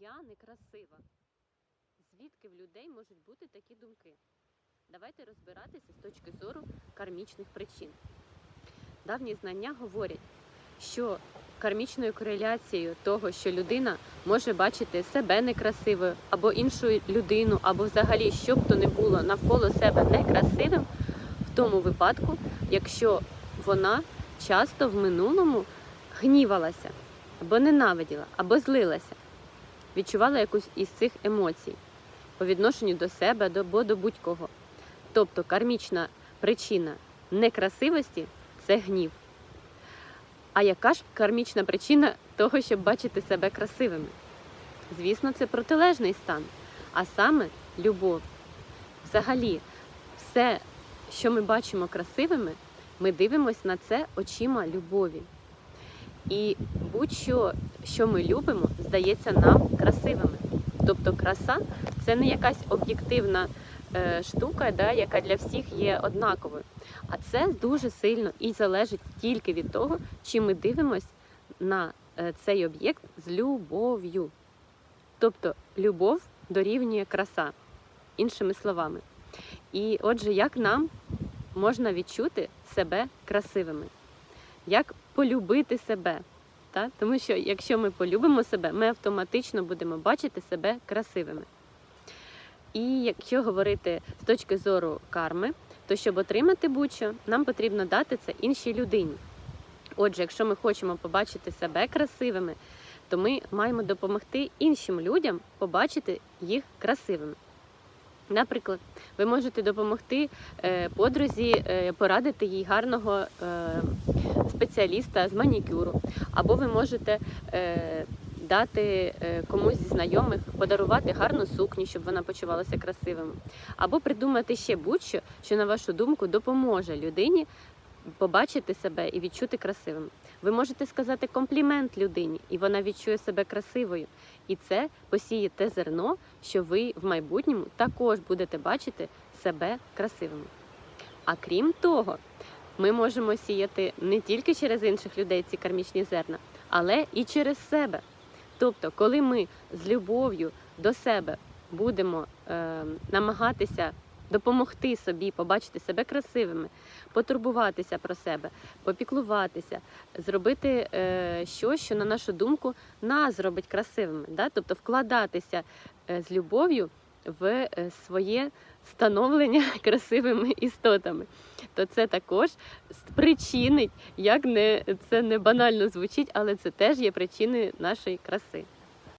я некрасива. Звідки в людей можуть бути такі думки? Давайте розбиратися з точки зору кармічних причин. Давні знання говорять, що кармічною кореляцією того, що людина може бачити себе некрасивою, або іншу людину, або взагалі, що б то не було навколо себе некрасивим, в тому випадку, якщо вона часто в минулому гнівалася, або ненавиділа, або злилася, відчувала якусь із цих емоцій по відношенню до себе або до будь-кого. Тобто кармічна причина некрасивості це гнів. А яка ж кармічна причина того, щоб бачити себе красивими? Звісно, це протилежний стан, а саме любов. Взагалі, все, що ми бачимо красивими, ми дивимося на це очима любові. І будь-що, що ми любимо, здається нам красивими. Тобто краса це не якась об'єктивна е, штука, да, яка для всіх є однаковою. А це дуже сильно і залежить тільки від того, чи ми дивимось на е, цей об'єкт з любов'ю. Тобто любов дорівнює краса, іншими словами. І отже, як нам можна відчути себе красивими? Як полюбити себе? Та? Тому що якщо ми полюбимо себе, ми автоматично будемо бачити себе красивими. І якщо говорити з точки зору карми, то щоб отримати будь-що, нам потрібно дати це іншій людині. Отже, якщо ми хочемо побачити себе красивими, то ми маємо допомогти іншим людям побачити їх красивими. Наприклад, ви можете допомогти е, подрузі е, порадити їй гарного е, спеціаліста з манікюру, або ви можете дати комусь зі знайомих подарувати гарну сукню, щоб вона почувалася красивим, або придумати ще будь-що, що на вашу думку допоможе людині побачити себе і відчути красивим. Ви можете сказати комплімент людині, і вона відчує себе красивою. І це посіє те зерно, що ви в майбутньому також будете бачити себе красивими. А крім того, ми можемо сіяти не тільки через інших людей ці кармічні зерна, але і через себе. Тобто, коли ми з любов'ю до себе будемо е, намагатися допомогти собі побачити себе красивими, потурбуватися про себе, попіклуватися, зробити е, щось, що на нашу думку нас зробить красивими, да? тобто вкладатися е, з любов'ю в е, своє становлення красивими істотами, то це також спричинить, як не це не банально звучить, але це теж є причиною нашої краси.